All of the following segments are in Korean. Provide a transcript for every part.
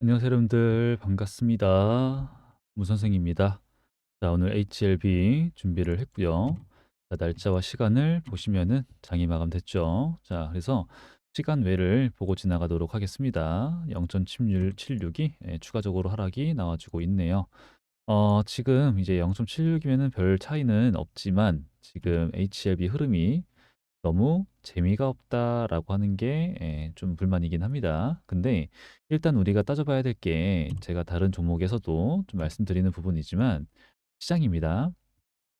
안녕하세요 여러분들 반갑습니다. 무선생입니다. 자 오늘 HLB 준비를 했고요. 자 날짜와 시간을 보시면은 장이 마감됐죠. 자 그래서 시간 외를 보고 지나가도록 하겠습니다. 0.76이 예, 추가적으로 하락이 나와주고 있네요. 어 지금 이제 0.76이면은 별 차이는 없지만 지금 HLB 흐름이 너무 재미가 없다라고 하는 게 예, 좀 불만이긴 합니다. 근데 일단 우리가 따져봐야 될 게 제가 다른 종목에서도 좀 말씀드리는 부분이지만 시장입니다.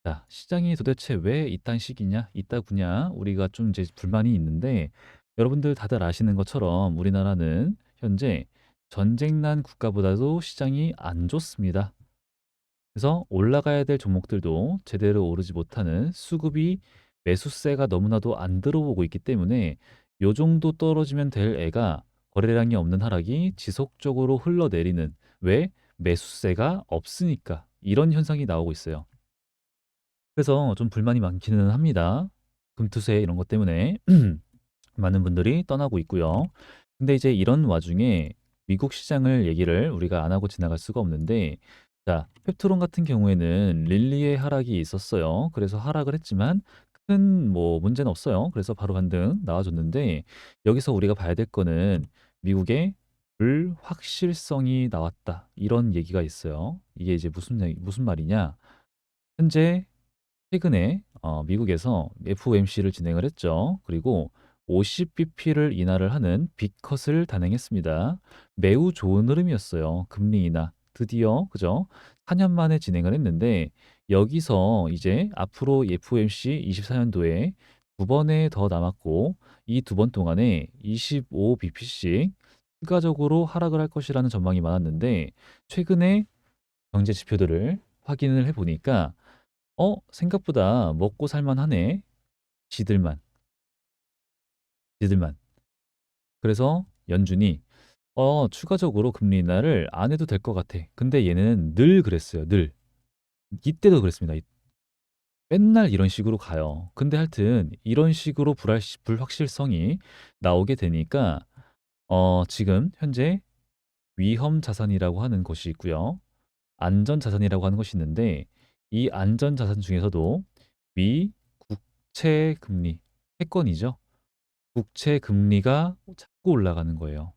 자, 시장이 도대체 왜 이딴 식이냐, 이따구냐, 우리가 좀 이제 불만이 있는데 여러분들 다들 아시는 것처럼 우리나라는 현재 전쟁 난 국가보다도 시장이 안 좋습니다. 그래서 올라가야 될 종목들도 제대로 오르지 못하는 수급이 매수세가 너무나도 안 들어오고 있기 때문에 요 정도 떨어지면 될 애가 거래량이 없는 하락이 지속적으로 흘러내리는 왜 매수세가 없으니까 이런 현상이 나오고 있어요. 그래서 좀 불만이 많기는 합니다. 금투세 이런 것 때문에 많은 분들이 떠나고 있고요. 근데 이제 이런 와중에 미국 시장을 얘기를 우리가 안 하고 지나갈 수가 없는데 자, 펩트론 같은 경우에는 릴리의 하락이 있었어요. 그래서 하락을 했지만 큰 뭐 문제는 없어요. 그래서 바로 반등 나와줬는데 여기서 우리가 봐야 될 거는 미국의 불확실성이 나왔다. 이런 얘기가 있어요. 이게 이제 무슨 얘기- 무슨 말이냐? 현재 최근에 어, 미국에서 FOMC를 진행을 했죠. 그리고 50bp를 인하를 하는 빅컷을 단행했습니다. 매우 좋은 흐름이었어요. 금리 인하. 드디어 그죠? 4년 만에 진행을 했는데 여기서 이제 앞으로 FOMC 24년도에 두 번에 더 남았고 이 두 번 동안에 25bp씩 추가적으로 하락을 할 것이라는 전망이 많았는데 최근에 경제 지표들을 확인을 해 보니까 어 생각보다 먹고 살만하네. 지들만, 지들만. 그래서 연준이 어 추가적으로 금리 인하를 안 해도 될 것 같아. 근데 얘는 늘 그랬어요. 늘. 이때도 그랬습니다. 이- 맨날 이런 식으로 가요. 근데 하여튼 이런 식으로 불알, 불확실성이 나오게 되니까 어 지금 현재 위험 자산이라고 하는 것이 있고요. 안전 자산이라고 하는 것이 있는데 이 안전 자산 중에서도 미 국채 금리 채권이죠. 국채 금리가 자꾸 올라가는 거예요.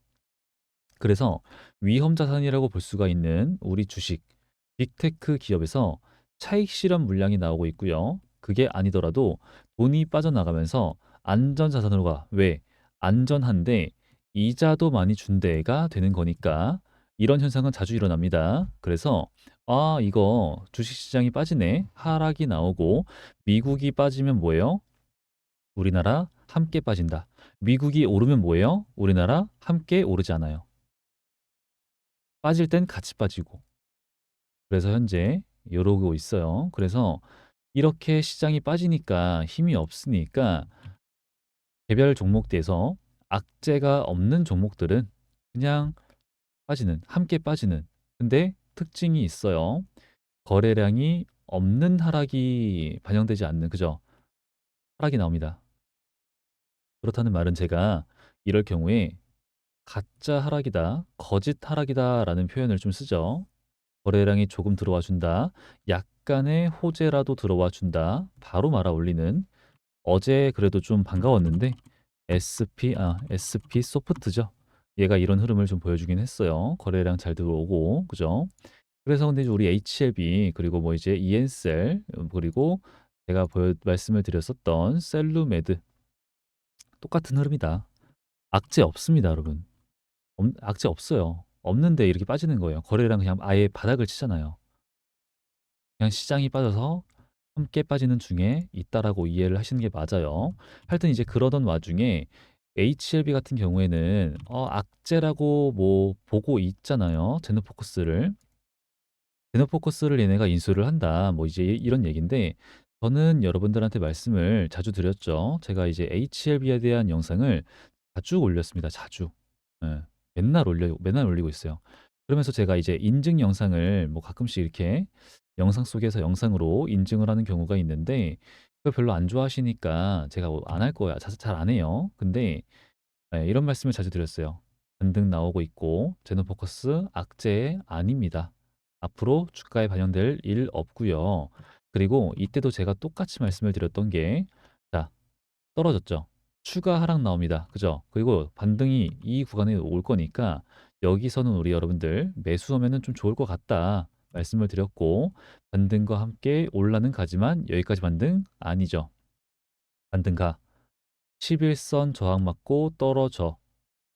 그래서 위험 자산이라고 볼 수가 있는 우리 주식 빅테크 기업에서 차익 실현 물량이 나오고 있고요. 그게 아니더라도 돈이 빠져나가면서 안전 자산으로 가. 왜? 안전한데 이자도 많이 준 데가 되는 거니까 이런 현상은 자주 일어납니다. 그래서 아, 이거 주식 시장이 빠지네. 하락이 나오고 미국이 빠지면 뭐예요? 우리나라 함께 빠진다. 미국이 오르면 뭐예요? 우리나라 함께 오르지 않아요. 빠질 땐 같이 빠지고. 그래서 현재 이러고 있어요. 그래서 이렇게 시장이 빠지니까 힘이 없으니까 개별 종목대에서 악재가 없는 종목들은 그냥 빠지는, 함께 빠지는. 근데 특징이 있어요. 거래량이 없는 하락이 반영되지 않는, 그죠? 하락이 나옵니다. 그렇다는 말은 제가 이럴 경우에 가짜 하락이다, 거짓 하락이다 라는 표현을 좀 쓰죠. 거래량이 조금 들어와 준다. 약간의 호재라도 들어와 준다. 바로 말아 올리는. 어제 그래도 좀 반가웠는데 SP 아 SP 소프트죠. 얘가 이런 흐름을 좀 보여주긴 했어요. 거래량 잘 들어오고 그죠? 그래서 근데 이제 우리 HLB 그리고 뭐 이제 EN셀 그리고 제가 보여 말씀을 드렸었던 셀루메드 똑같은 흐름이다. 악재 없습니다, 여러분. 없, 악재 없어요. 없는데 이렇게 빠지는 거예요. 거래량 그냥 아예 바닥을 치잖아요. 그냥 시장이 빠져서 함께 빠지는 중에 있다라고 이해를 하시는 게 맞아요. 하여튼 이제 그러던 와중에 HLB 같은 경우에는 어, 악재라고 뭐 보고 있잖아요. 제노포커스를. 제노포커스를 얘네가 인수를 한다. 뭐 이제 이런 얘기인데 저는 여러분들한테 말씀을 자주 드렸죠. 제가 이제 HLB에 대한 영상을 자주 올렸습니다. 자주. 예. 맨날 올려 맨날 올리고 있어요. 그러면서 제가 이제 인증 영상을 뭐 가끔씩 이렇게 영상 속에서 영상으로 인증을 하는 경우가 있는데 그걸 별로 안 좋아하시니까 제가 안 할 거야. 잘안 해요. 근데 예, 이런 말씀을 자주 드렸어요. 반등 나오고 있고 제노포커스 악재 아닙니다. 앞으로 주가에 반영될 일 없고요. 그리고 이때도 제가 똑같이 말씀을 드렸던 게 자, 떨어졌죠. 추가 하락 나옵니다. 그죠? 그리고 반등이 이 구간에 올 거니까 여기서는 우리 여러분들 매수하면은 좀 좋을 것 같다. 말씀을 드렸고 반등과 함께 올라는 가지만 여기까지 반등 아니죠. 반등가 11선 저항 맞고 떨어져.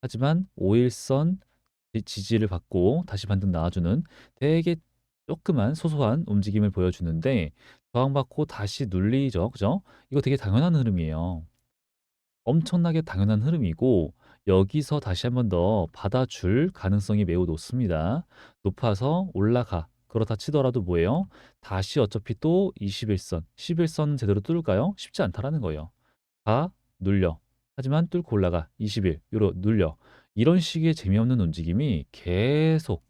하지만 5일선 지지를 받고 다시 반등 나와주는 되게 조그만 소소한 움직임을 보여주는데 저항받고 다시 눌리죠. 그죠? 이거 되게 당연한 흐름이에요. 엄청나게 당연한 흐름이고 여기서 다시 한 번 더 받아줄 가능성이 매우 높습니다. 높아서 올라가. 그렇다 치더라도 뭐예요? 다시 어차피 또 21선, 11선 제대로 뚫을까요? 쉽지 않다라는 거예요. 다 눌려. 하지만 뚫고 올라가. 21, 요로 눌려. 이런 식의 재미없는 움직임이 계속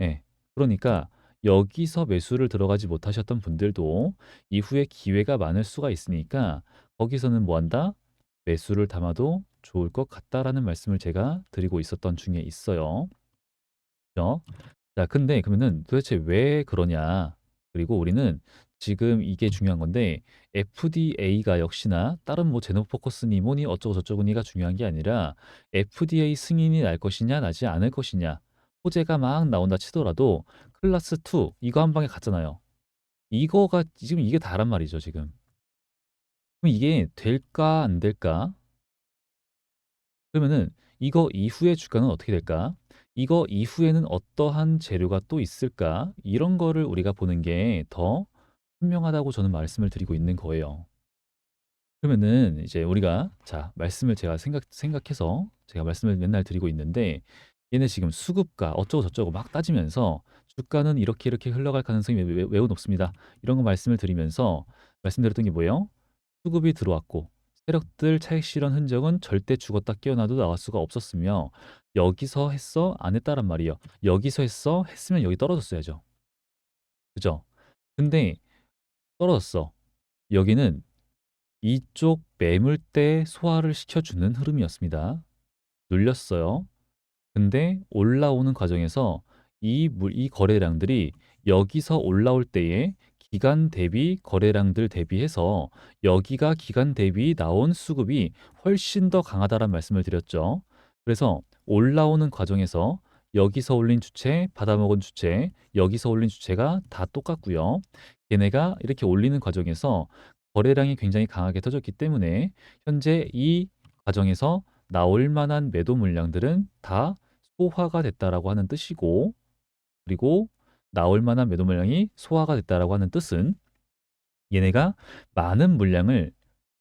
예. 그러니까 여기서 매수를 들어가지 못하셨던 분들도 이후에 기회가 많을 수가 있으니까 거기서는 뭐 한다? 매수를 담아도 좋을 것 같다라는 말씀을 제가 드리고 있었던 중에 있어요. 그죠? 자, 근데 그러면은 도대체 왜 그러냐? 그리고 우리는 지금 이게 중요한 건데 FDA가 역시나 다른 뭐 제노포커스니 뭐니 어쩌고 저쩌고니가 중요한 게 아니라 FDA 승인이 날 것이냐 나지 않을 것이냐 호재가 막 나온다 치더라도 클래스 2 이거 한 방에 갔잖아요. 이거가 지금 이게 다란 말이죠, 지금. 그럼 이게 될까 안 될까? 그러면은 이거 이후에 주가는 어떻게 될까? 이거 이후에는 어떠한 재료가 또 있을까? 이런 거를 우리가 보는 게더 분명하다고 저는 말씀을 드리고 있는 거예요. 그러면은 이제 우리가 자, 말씀을 제가 생각 생각해서 제가 말씀을 맨날 드리고 있는데 얘네 지금 수급가 어쩌고 저쩌고 막 따지면서 주가는 이렇게 이렇게 흘러갈 가능성이 매우 높습니다. 이런 거 말씀을 드리면서 말씀드렸던 게 뭐예요? 수급이 들어왔고 세력들 차익 실현 흔적은 절대 죽었다 깨어나도 나올 수가 없었으며 여기서 했어 안 했다란 말이에요. 여기서 했어 했으면 여기 떨어졌어야죠. 그죠? 근데 떨어졌어. 여기는 이쪽 매물대 소화를 시켜주는 흐름이었습니다. 눌렸어요. 근데 올라오는 과정에서 이, 물, 이 거래량들이 여기서 올라올 때에 기간 대비 거래량들 대비해서 여기가 기간 대비 나온 수급이 훨씬 더 강하다란 말씀을 드렸죠. 그래서 올라오는 과정에서 여기서 올린 주체, 받아먹은 주체, 여기서 올린 주체가 다 똑같고요. 얘네가 이렇게 올리는 과정에서 거래량이 굉장히 강하게 터졌기 때문에 현재 이 과정에서 나올 만한 매도 물량들은 다 소화가 됐다라고 하는 뜻이고 그리고 나올 만한 매도 물량이 소화가 됐다라고 하는 뜻은 얘네가 많은 물량을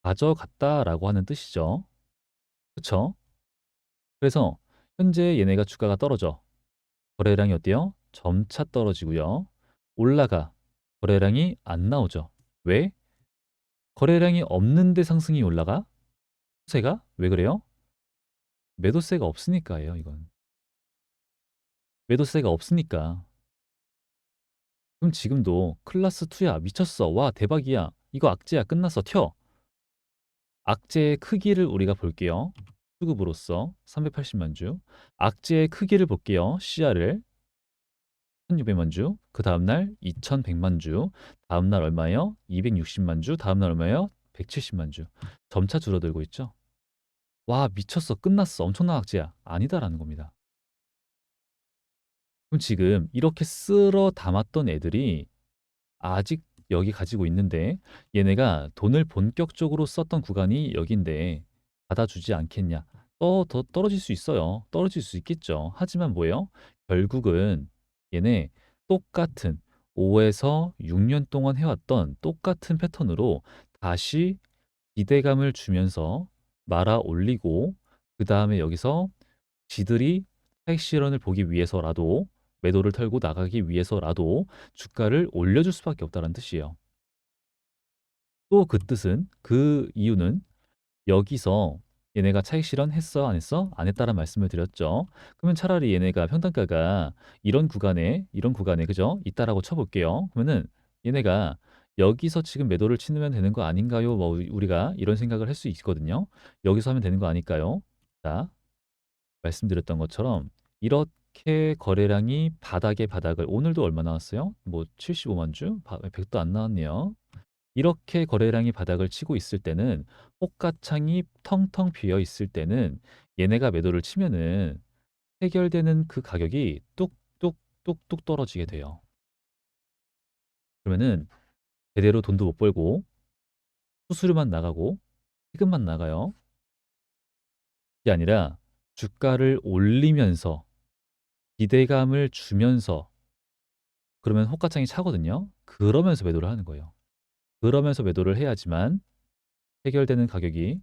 가져갔다라고 하는 뜻이죠. 그렇죠? 그래서 현재 얘네가 주가가 떨어져. 거래량이 어때요? 점차 떨어지고요. 올라가. 거래량이 안 나오죠. 왜? 거래량이 없는데 상승이 올라가? 세가? 왜 그래요? 매도세가 없으니까예요, 이건. 매도세가 없으니까. 그럼 지금도 클래스 2야, 미쳤어. 와, 대박이야. 이거 악재야, 끝났어. 튀어. 악재의 크기를 우리가 볼게요. 수급으로서 380만 주. 악재의 크기를 볼게요. CR을 1600만 주. 그 다음날 2100만 주. 다음날 얼마예요? 260만 주. 다음날 얼마예요? 170만 주. 점차 줄어들고 있죠. 와, 미쳤어. 끝났어. 엄청난 악재야. 아니다라는 겁니다. 그럼 지금 이렇게 쓸어 담았던 애들이 아직 여기 가지고 있는데 얘네가 돈을 본격적으로 썼던 구간이 여긴데 받아주지 않겠냐? 더, 더 떨어질 수 있어요. 떨어질 수 있겠죠. 하지만 뭐예요? 결국은 얘네 똑같은 5에서 6년 동안 해왔던 똑같은 패턴으로 다시 기대감을 주면서 말아 올리고 그 다음에 여기서 지들이 실현을 보기 위해서라도 매도를 털고 나가기 위해서라도 주가를 올려줄 수밖에 없다는 뜻이에요. 또 그 뜻은 그 이유는 여기서 얘네가 차익 실현 했어 안 했어 안 했다란 말씀을 드렸죠. 그러면 차라리 얘네가 평단가가 이런 구간에 이런 구간에 그죠 있다라고 쳐볼게요. 그러면은 얘네가 여기서 지금 매도를 치면 되는 거 아닌가요? 뭐 우리가 이런 생각을 할 수 있거든요. 여기서 하면 되는 거 아닐까요? 자, 말씀드렸던 것처럼 이렇 게 거래량이 바닥의 바닥을 오늘도 얼마 나왔어요? 뭐 75만 주? 100도 안 나왔네요. 이렇게 거래량이 바닥을 치고 있을 때는 호가창이 텅텅 비어 있을 때는 얘네가 매도를 치면은 해결되는 그 가격이 뚝뚝뚝뚝 떨어지게 돼요. 그러면은 제대로 돈도 못 벌고 수수료만 나가고 세금만 나가요. 그게 아니라 주가를 올리면서 기대감을 주면서 그러면 호가창이 차거든요. 그러면서 매도를 하는 거예요. 그러면서 매도를 해야지만 해결되는 가격이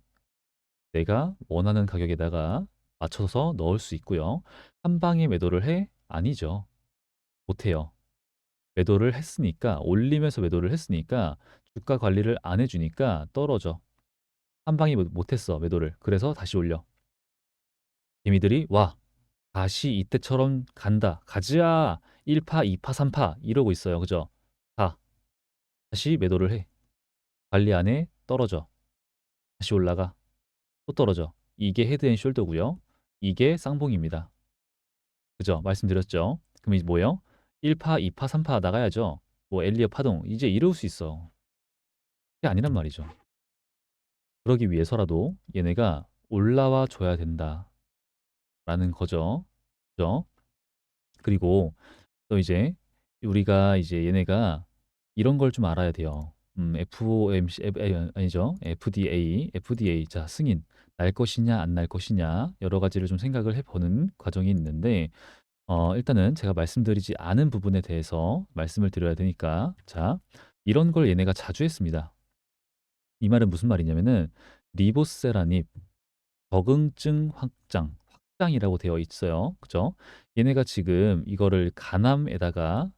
내가 원하는 가격에다가 맞춰서 넣을 수 있고요. 한 방에 매도를 해? 아니죠. 못해요. 매도를 했으니까 올리면서 매도를 했으니까 주가 관리를 안 해주니까 떨어져. 한 방에 못했어 매도를. 그래서 다시 올려. 개미들이 와 다시 이때처럼 간다. 가자. 1파, 2파, 3파 이러고 있어요. 그죠? 가. 다시 매도를 해. 관리 안 해. 떨어져. 다시 올라가. 또 떨어져. 이게 헤드앤숄더고요. 이게 쌍봉입니다. 그죠? 말씀드렸죠? 그럼 이제 뭐예요? 1파, 2파, 3파 나가야죠. 뭐 엘리어 파동 이제 이럴 수 있어. 그게 아니란 말이죠. 그러기 위해서라도 얘네가 올라와 줘야 된다. 라는 거죠. 그죠? 그리고 또 이제 우리가 이제 얘네가 이런 걸 좀 알아야 돼요. 음, FOMC 아니죠? FDA, FDA 자 승인 날 것이냐 안 날 것이냐 여러 가지를 좀 생각을 해보는 과정이 있는데 어, 일단은 제가 말씀드리지 않은 부분에 대해서 말씀을 드려야 되니까 자 이런 걸 얘네가 자주 했습니다. 이 말은 무슨 말이냐면은 리보세라닙 적응증 확장 확장이라고 되어 있어요. 그죠? 얘네가 지금 이거를 간암에다가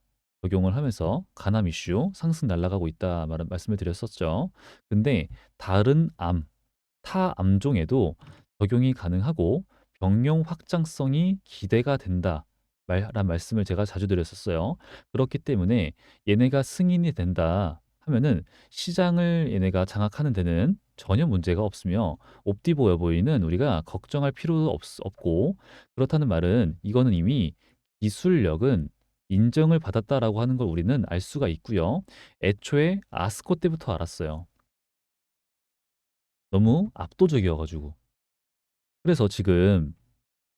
적용을 하면서 간암 이슈 상승 날아가고 있다 말 말씀을 드렸었죠. 근데 다른 암, 타 암종에도 적용이 가능하고 병용 확장성이 기대가 된다. 란 말씀을 제가 자주 드렸었어요. 그렇기 때문에 얘네가 승인이 된다 하면은 시장을 얘네가 장악하는 데는 전혀 문제가 없으며 옵디보 여보이는 우리가 걱정할 필요도 없, 없고 그렇다는 말은 이거는 이미 기술력은 인정을 받았다라고 하는 걸 우리는 알 수가 있고요. 애초에 아스코 때부터 알았어요. 너무 압도적이어가지고. 그래서 지금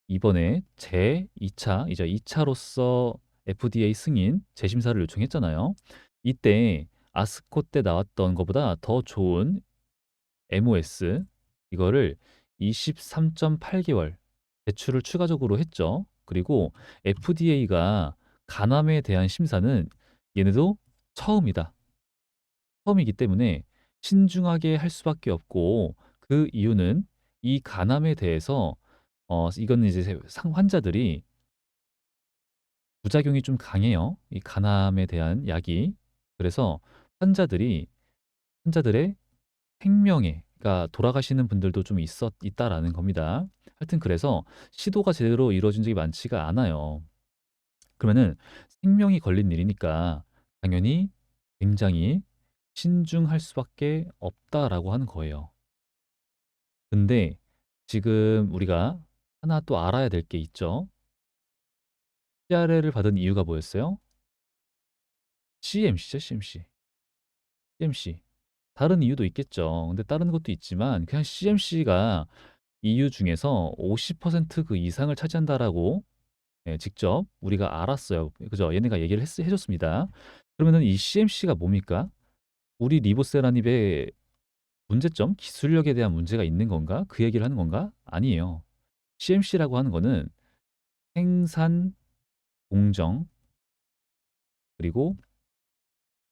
이번에 제 2차, 이제 2차로서 FDA 승인 재심사를 요청했잖아요. 이때 아스코 때 나왔던 것보다 더 좋은 MOS 이거를 23.8개월 대출을 추가적으로 했죠. 그리고 FDA가 간암에 대한 심사는 얘네도 처음이다. 처음이기 때문에 신중하게 할 수밖에 없고 그 이유는 이 간암에 대해서 어 이거는 이제 상 환자들이 부작용이 좀 강해요. 이 간암에 대한 약이. 그래서 환자들이 환자들의 생명에 그러니까 돌아가시는 분들도 좀 있었 있다라는 겁니다. 하여튼 그래서 시도가 제대로 이루어진 적이 많지가 않아요. 그러면은 생명이 걸린 일이니까 당연히 굉장히 신중할 수밖에 없다라고 하는 거예요. 근데 지금 우리가 하나 또 알아야 될 게 있죠. CRL을 받은 이유가 뭐였어요? CMC죠, CMC. CMC. 다른 이유도 있겠죠. 근데 다른 것도 있지만 그냥 CMC가 EU 중에서 50%그 이상을 차지한다라고 예, 직접 우리가 알았어요. 그죠? 얘네가 얘기를 했, 해줬습니다. 그러면은 이 CMC가 뭡니까? 우리 리보세라닙의 문제점, 기술력에 대한 문제가 있는 건가? 그 얘기를 하는 건가? 아니에요. CMC라고 하는 거는 생산 공정 그리고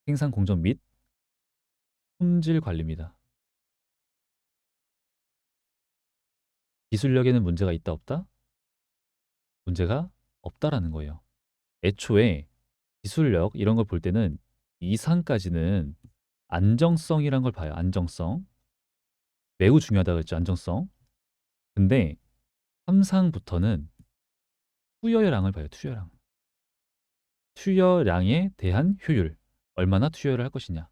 생산 공정 및 품질 관리입니다. 기술력에는 문제가 있다 없다? 문제가 없다라는 거예요. 애초에 기술력 이런 걸 볼 때는 이상까지는 안정성이란 걸 봐요. 안정성. 매우 중요하다고 했죠. 안정성. 근데 3상부터는 투여량을 봐요. 투여량. 투여량에 대한 효율. 얼마나 투여를 할 것이냐.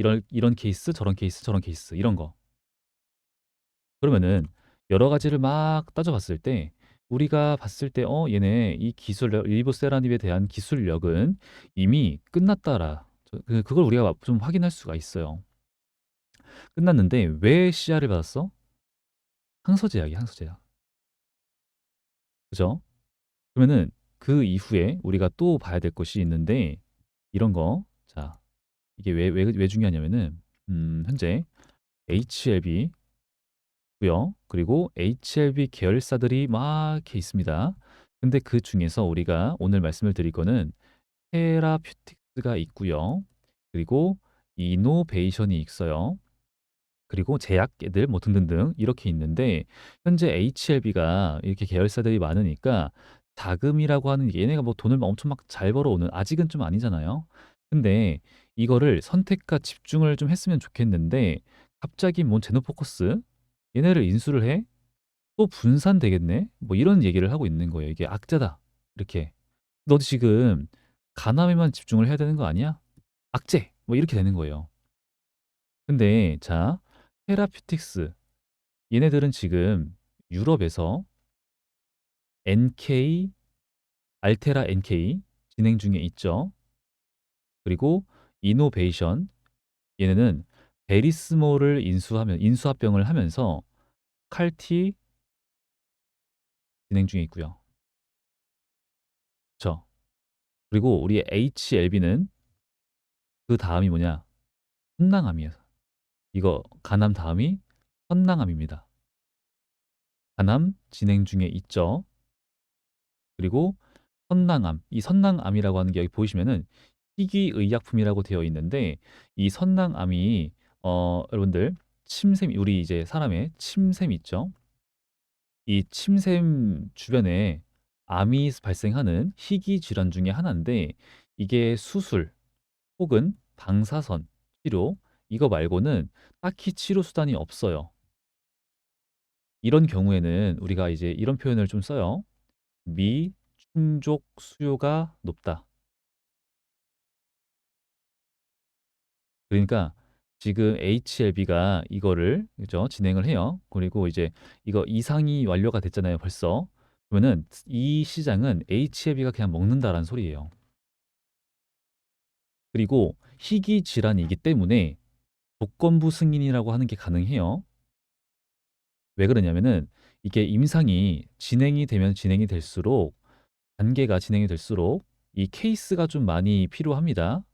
이런 이런 케이스, 저런 케이스, 저런 케이스 이런 거. 그러면은 여러 가지를 막 따져봤을 때 우리가 봤을 때 어 얘네 이 기술력 리보세라닙에 대한 기술력은 이미 끝났다라. 저그 그걸 우리가 좀 확인할 수가 있어요. 끝났는데 왜 CR을 받았어? 항서제약이야, 항서제약. 그죠? 그러면은 그 이후에 우리가 또 봐야 될 것이 있는데 이런 거. 자, 이게 왜 왜 왜 중요하냐면은 음 현재 HLB 고요. 그리고 HLB 계열사들이 막 이렇게 있습니다. 근데 그 중에서 우리가 오늘 말씀을 드릴 거는 테라퓨틱스가 있고요. 그리고 이노베이션이 있어요. 그리고 제약계들 뭐 등등등 이렇게 있는데 현재 HLB가 이렇게 계열사들이 많으니까 자금이라고 하는 게 얘네가 뭐 돈을 엄청 막 잘 벌어오는 아직은 좀 아니잖아요. 근데 이거를 선택과 집중을 좀 했으면 좋겠는데 갑자기 뭔 제노포커스 얘네를 인수를 해? 또 분산되겠네? 뭐 이런 얘기를 하고 있는 거예요. 이게 악재다. 이렇게. 너 지금 가남에만 집중을 해야 되는 거 아니야? 악재. 뭐 이렇게 되는 거예요. 근데 자, 테라퓨틱스 얘네들은 지금 유럽에서 NK 알테라 NK 진행 중에 있죠. 그리고 이노베이션 얘네는 베리스모를 인수하면 인수합병을 하면서 칼티 진행 중에 있고요. 그쵸? 그리고 우리 HLB는 그 다음이 뭐냐? 선낭암이에요. 이거 간암 다음이 선낭암입니다. 간암 진행 중에 있죠. 그리고 선낭암, 이 선낭암이라고 하는 게 여기 보이시면은 희귀의약품이라고 되어 있는데 이 선낭암이 어 여러분들 침샘 우리 이제 사람의 침샘 있죠? 이 침샘 주변에 암이 발생하는 희귀 질환 중에 하나인데 이게 수술 혹은 방사선 치료 이거 말고는 딱히 치료 수단이 없어요. 이런 경우에는 우리가 이제 이런 표현을 좀 써요. 미충족 수요가 높다. 그러니까 지금 HLB가 이거를 그죠? 진행을 해요. 그리고 이제 이거 이상이 완료가 됐잖아요, 벌써. 그러면은 이 시장은 HLB가 그냥 먹는다라는 소리예요. 그리고 희귀 질환이기 때문에 조건부 승인이라고 하는 게 가능해요. 왜 그러냐면은 이게 임상이 진행이 되면 진행이 될수록 단계가 진행이 될수록 이 케이스가 좀 많이 필요합니다.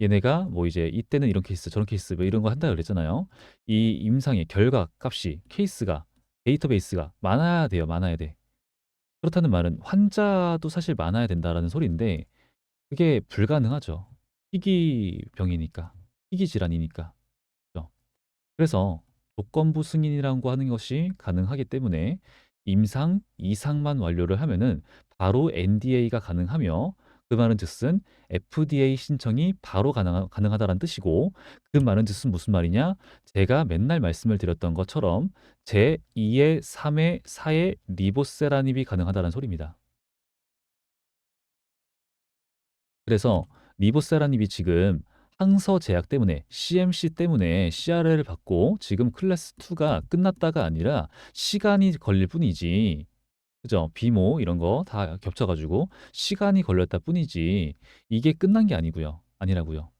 얘네가 뭐 이제 이때는 이런 케이스 저런 케이스 뭐 이런 거 한다 그랬잖아요. 이 임상의 결과 값이 케이스가 데이터베이스가 많아야 돼요. 많아야 돼. 그렇다는 말은 환자도 사실 많아야 된다라는 소리인데 그게 불가능하죠. 희귀병이니까. 희귀 질환이니까. 그죠? 그래서 조건부 승인이라고 하는 것이 가능하기 때문에 임상 이상만 완료를 하면은 바로 NDA가 가능하며 그 말은 즉슨 FDA 신청이 바로 가능, 가능하다는 뜻이고 그 말은 즉슨 무슨 말이냐? 제가 맨날 말씀을 드렸던 것처럼 제 2의 3의 4의 리보세라닙이 가능하다는 소리입니다. 그래서 리보세라닙이 지금 항서 제약 때문에 CMC 때문에 CRL을 받고 지금 클래스 2가 끝났다가 아니라 시간이 걸릴 뿐이지 그죠? 비모 이런 거 다 겹쳐 가지고 시간이 걸렸다 뿐이지 이게 끝난 게 아니고요. 아니라고요.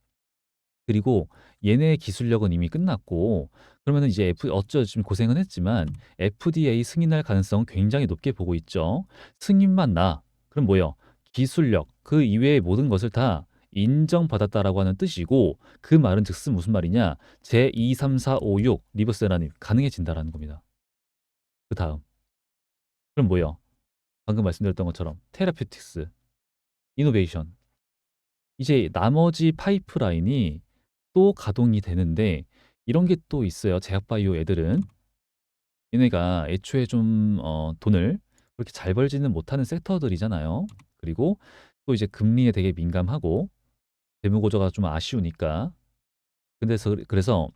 그리고 얘네의 기술력은 이미 끝났고 그러면은 이제 어쩌 지금 고생은 했지만 FDA 승인할 가능성 굉장히 높게 보고 있죠. 승인만 나. 그럼 뭐요? 기술력 그 이외의 모든 것을 다 인정받았다라고 하는 뜻이고 그 말은 즉슨 무슨 말이냐? 제 2, 3, 4, 5, 6 리버세라님 가능해진다라는 겁니다. 그 다음 그럼 뭐예요? 방금 말씀드렸던 것처럼 테라퓨틱스, 이노베이션. 이제 나머지 파이프라인이 또 가동이 되는데 이런 게 또 있어요. 제약바이오 애들은 얘네가 애초에 좀 어, 돈을 그렇게 잘 벌지는 못하는 섹터들이잖아요. 그리고 또 이제 금리에 되게 민감하고 재무 구조가 좀 아쉬우니까. 근데서 그래서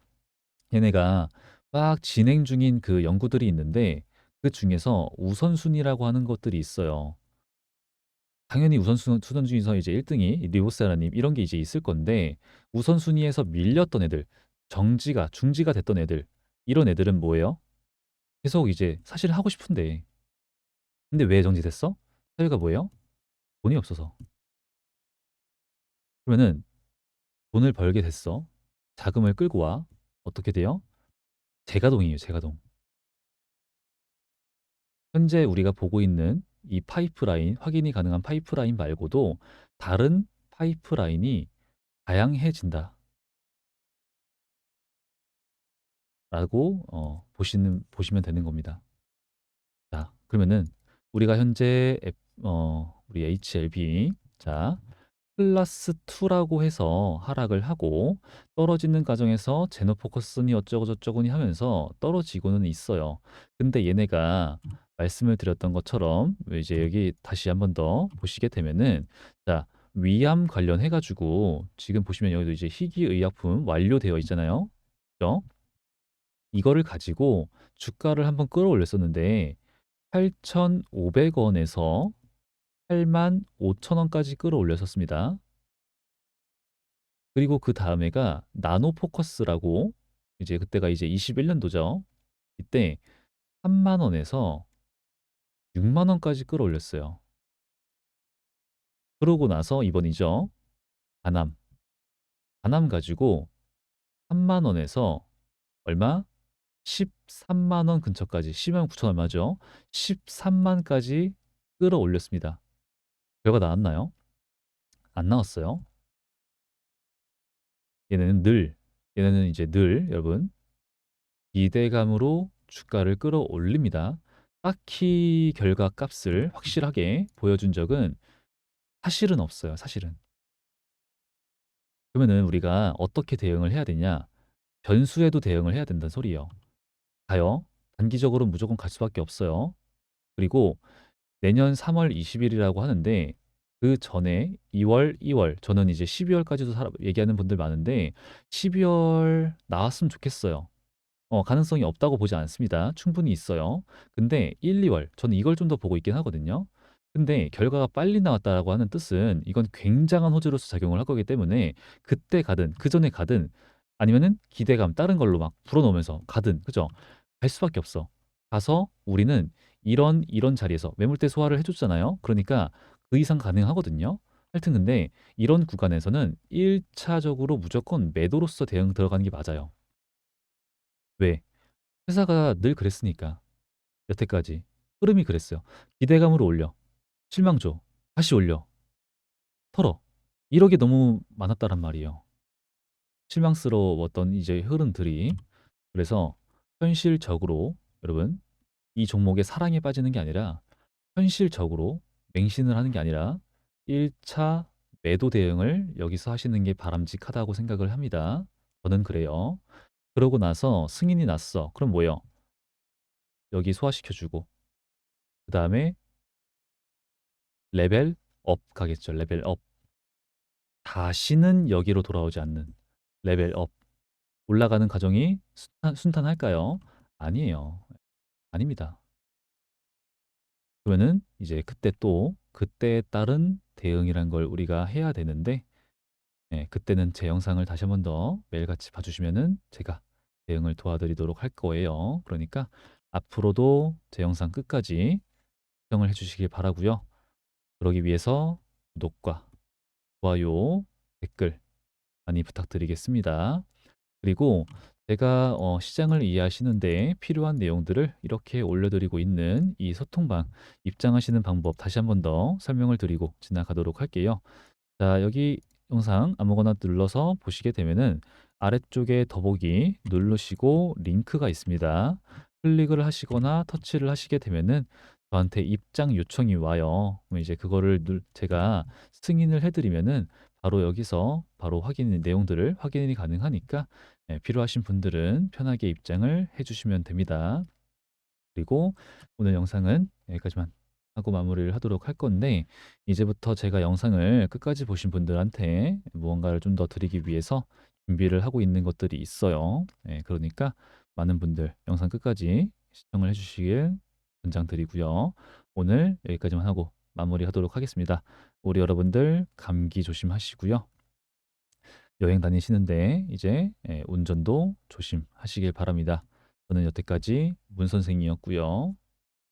얘네가 막 진행 중인 그 연구들이 있는데 그 중에서 우선순위라고 하는 것들이 있어요. 당연히 우선순 순 중에서 이제 1등이 리보세라님 이런 게 이제 있을 건데 우선순위에서 밀렸던 애들, 정지가 중지가 됐던 애들 이런 애들은 뭐예요? 계속 이제 사실 하고 싶은데 근데 왜 정지됐어? 사유가 뭐예요? 돈이 없어서. 그러면은 돈을 벌게 됐어. 자금을 끌고 와. 어떻게 돼요? 재가동이에요, 재가동. 현재 우리가 보고 있는 이 파이프라인, 확인이 가능한 파이프라인 말고도 다른 파이프라인이 다양해진다. 라고 어, 보시는, 보시면 되는 겁니다. 자, 그러면은 우리가 현재 앱- 어, 우리 HLB 자 클래스 2라고 해서 하락을 하고 떨어지는 과정에서 제노포커스니 어쩌고 저쩌고니 하면서 떨어지고는 있어요. 근데 얘네가 말씀을 드렸던 것처럼 이제 여기 다시 한 번 더 보시게 되면은 자 위암 관련해 가지고 지금 보시면 여기도 이제 희귀의약품 완료되어 있잖아요. 그죠? 이거를 가지고 주가를 한번 끌어올렸었는데 8,500원에서 85,000원까지 끌어올렸었습니다. 그리고 그 다음에가 나노 포커스라고 이제 그때가 이제 21년도죠. 이때 3만 원에서 6만 원까지 끌어올렸어요. 그러고 나서 이번이죠. 바남. 바남 가지고 3만 원에서 얼마? 13만 원 근처까지 10만 9천 얼마죠? 13만까지 끌어올렸습니다. 결과 나왔나요? 안 나왔어요. 얘네는 늘, 얘네는 이제 늘 여러분 기대감으로 주가를 끌어올립니다. 딱히 결과 값을 확실하게 보여준 적은 사실은 없어요. 사실은. 그러면은 우리가 어떻게 대응을 해야 되냐? 변수에도 대응을 해야 된다는 소리예요. 가요. 단기적으로 무조건 갈 수밖에 없어요. 그리고 내년 3월 20일이라고 하는데 그 전에 2월, 2월 저는 이제 12월까지도 사- 얘기하는 분들 많은데 12월 나왔으면 좋겠어요. 어, 가능성이 없다고 보지 않습니다. 충분히 있어요. 근데 1, 2월 저는 이걸 좀 더 보고 있긴 하거든요. 근데 결과가 빨리 나왔다라고 하는 뜻은 이건 굉장한 호재로서 작용을 할 거기 때문에 그때 가든 그 전에 가든 아니면은 기대감 다른 걸로 막 불어넣으면서 가든 그죠? 갈 수밖에 없어. 가서 우리는 이런 이런 자리에서 매물대 소화를 해줬잖아요. 그러니까 그 이상 가능하거든요. 하여튼 근데 이런 구간에서는 1차적으로 무조건 매도로서 대응 들어가는 게 맞아요. 왜? 회사가 늘 그랬으니까. 여태까지. 흐름이 그랬어요. 기대감으로 올려. 실망 줘. 다시 올려. 털어. 이러게 너무 많았다란 말이에요. 실망스러웠던 이제 흐름들이. 그래서 현실적으로 여러분 이 종목에 사랑에 빠지는 게 아니라 현실적으로 맹신을 하는 게 아니라 1차 매도 대응을 여기서 하시는 게 바람직하다고 생각을 합니다. 저는 그래요. 그러고 나서 승인이 났어. 그럼 뭐예요? 여기 소화시켜주고 그 다음에 레벨 업 가겠죠. 레벨 업. 다시는 여기로 돌아오지 않는 레벨 업. 올라가는 과정이 순탄, 순탄할까요? 아니에요. 아닙니다. 그러면은 이제 그때 또 그때에 따른 대응이란 걸 우리가 해야 되는데 예, 그때는 제 영상을 다시 한 번 더 매일같이 봐주시면은 제가 대응을 도와드리도록 할 거예요. 그러니까 앞으로도 제 영상 끝까지 시청을 해주시길 바라고요. 그러기 위해서 구독과 좋아요, 댓글 많이 부탁드리겠습니다. 그리고 제가 어, 시장을 이해하시는데 필요한 내용들을 이렇게 올려드리고 있는 이 소통방 입장하시는 방법 다시 한 번 더 설명을 드리고 지나가도록 할게요. 자, 여기 영상 아무거나 눌러서 보시게 되면은 아래쪽에 더보기 누르시고 링크가 있습니다. 클릭을 하시거나 터치를 하시게 되면은 저한테 입장 요청이 와요. 그럼 이제 그거를 눌, 제가 승인을 해드리면은 바로 여기서 바로 확인 내용들을 확인이 가능하니까 예, 필요하신 분들은 편하게 입장을 해주시면 됩니다. 그리고 오늘 영상은 여기까지만 하고 마무리를 하도록 할 건데 이제부터 제가 영상을 끝까지 보신 분들한테 무언가를 좀 더 드리기 위해서 준비를 하고 있는 것들이 있어요. 예, 그러니까 많은 분들 영상 끝까지 시청을 해주시길 권장드리고요. 오늘 여기까지만 하고 마무리하도록 하겠습니다. 우리 여러분들 감기 조심하시고요. 여행 다니시는데 이제 예, 운전도 조심하시길 바랍니다. 저는 여태까지 문 선생이었고요.